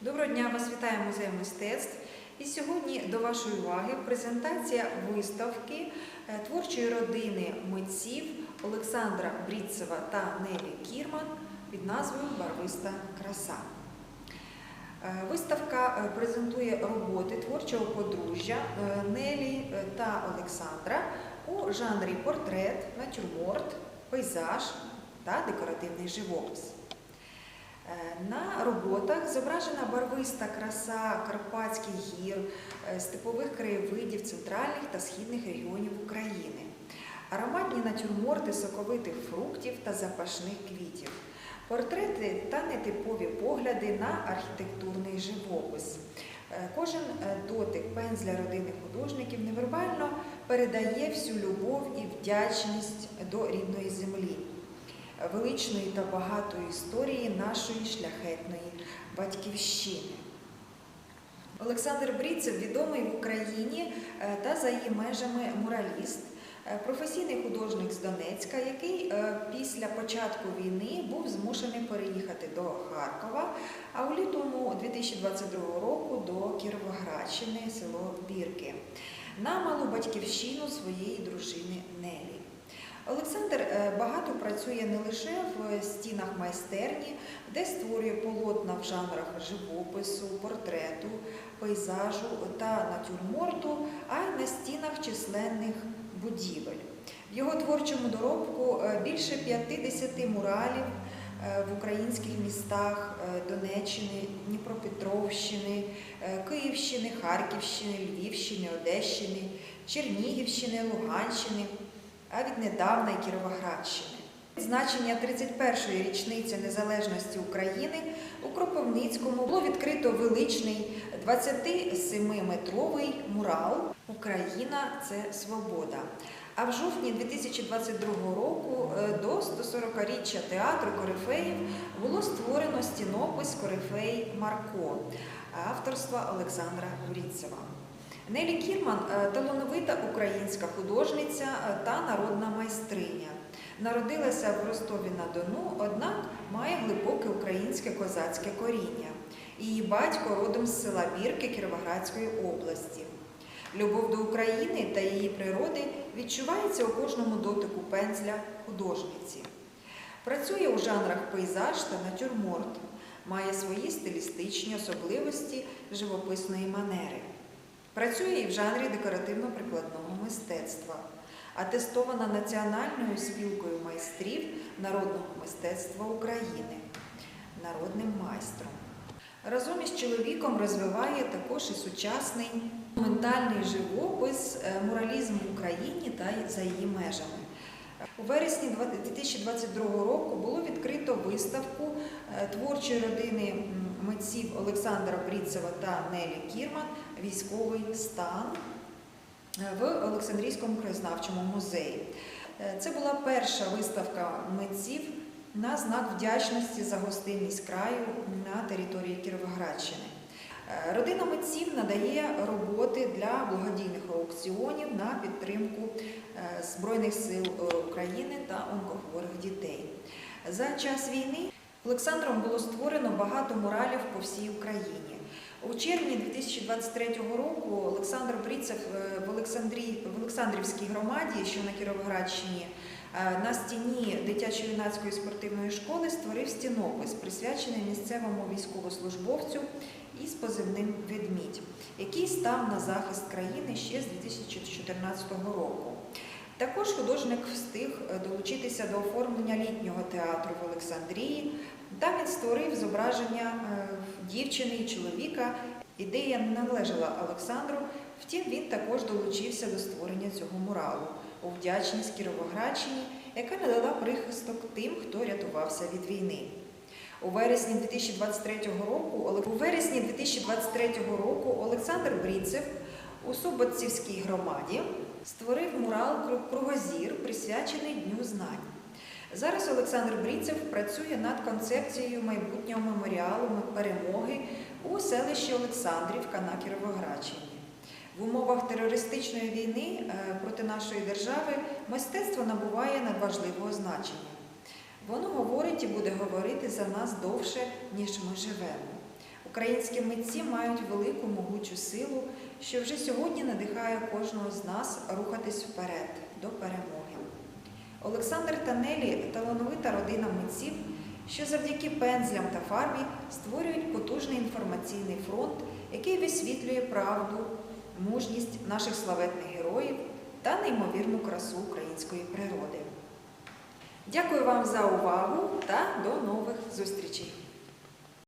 Доброго дня, вас вітає музей мистецтв. І сьогодні до вашої уваги презентація виставки е, творчої родини митців Олександра Брідцева та Нелі Кірман під назвою Барвиста краса. Е, Виставка е, презентує роботи творчого подружжя Нелі та Олександра у жанрі портрет, натюрморт, пейзаж та декоративний живопис. Е, На роботах зображена барвиста краса Карпатських гір, е, степових краєвидів центральних та східних регіонів України, ароматні натюрморти соковитих фруктів та запашних квітів, портрети та нетипові погляди на архітектурний живопис. Е, Кожен дотик пензля родини художників невербально передає всю любов і вдячність до рідної землі величної та багатої історії нашої шляхетної батьківщини. Олександр Бріцев відомий в Україні е, та за її межами мураліст, е, професійний художник з Донецька, який е, після початку війни був змушений переїхати до Харкова, а у лютому 2022 року до Кіровоградщини, село Бірки, на малу батьківщину своєї дружини Нелі. Олександр е, багато працює не лише в стінах майстерні, де створює полотна в жанрах живопису, портрету, пейзажу та натюрморту, а й на стінах численних будівель. В його творчому доробку е, більше 50 муралів е, в українських містах Донеччини, Дніпропетровщини, Київщини, Харківщини, Львівщини, Одещини, Чернігівщини, Луганщини а віднедавна й Кіровоградщини. Значення 31-ї річниці незалежності України у Кропивницькому було відкрито величний 27-метровий мурал Україна це свобода. А в жовтні 2022 року е, до 140-річчя театру Корифеїв було створено стінопис Корифей Марко авторства Олександра Гуріцева. Нелі Кірман е, талановита українська художниця е, та народна майстриня. Народилася в Ростові-на-Дону, однак має глибоке українське козацьке коріння. Її батько родом з села Бірки Кіровоградської області. Любов до України та її природи відчувається у кожному дотику пензля художниці. Працює у жанрах пейзаж та натюрморт, має свої стилістичні особливості живописної манери. Працює і в жанрі декоративно-прикладного мистецтва, атестована Національною спілкою майстрів народного мистецтва України, народним майстром. Разом із чоловіком розвиває також і сучасний ментальний живопис, е, муралізм в Україні та за її межами. У вересні 2022 року було відкрито виставку е, творчої родини митців Олександра Бріцева та Нелі Кірман Військовий стан в Олександрійському краєзнавчому музеї. Е, Це була перша виставка митців на знак вдячності за гостинність краю на території Кіровоградщини. Е, Родина митців надає роботи для благодійних аукціонів на підтримку е, Збройних сил е, України та онкохворих дітей. За час війни Олександром було створено багато муралів по всій Україні. У червні 2023 року Олександр Бріцев в, Олександрі... в Олександрівській громаді, що на Кіровоградщині, на стіні дитячо-юнацької спортивної школи створив стінопис, присвячений місцевому військовослужбовцю із позивним Ведмідь, який став на захист країни ще з 2014 року. Також художник встиг е, долучитися до оформлення літнього театру в Олександрії. Там він створив зображення е, дівчини і чоловіка. Ідея не належала Олександру, втім він також долучився до створення цього муралу у вдячність Кіровоградщині, яка надала прихисток тим, хто рятувався від війни. У вересні 2023 року у вересні 2023 року Олександр Бріцев у Суботцівській громаді створив мурал Кругозір, присвячений Дню знань. Зараз Олександр Бріцев працює над концепцією майбутнього меморіалу перемоги у селищі Олександрівка на Кіровоградщині. В умовах терористичної війни е, проти нашої держави мистецтво набуває надважливого значення. Воно говорить і буде говорити за нас довше, ніж ми живемо. Українські митці мають велику могучу силу, що вже сьогодні надихає кожного з нас рухатись вперед до перемоги. Олександр Танелі талановита родина митців, що завдяки пензлям та фарбі створюють потужний інформаційний фронт, який висвітлює правду, мужність наших славетних героїв та неймовірну красу української природи. Дякую вам за увагу та до нових зустрічей!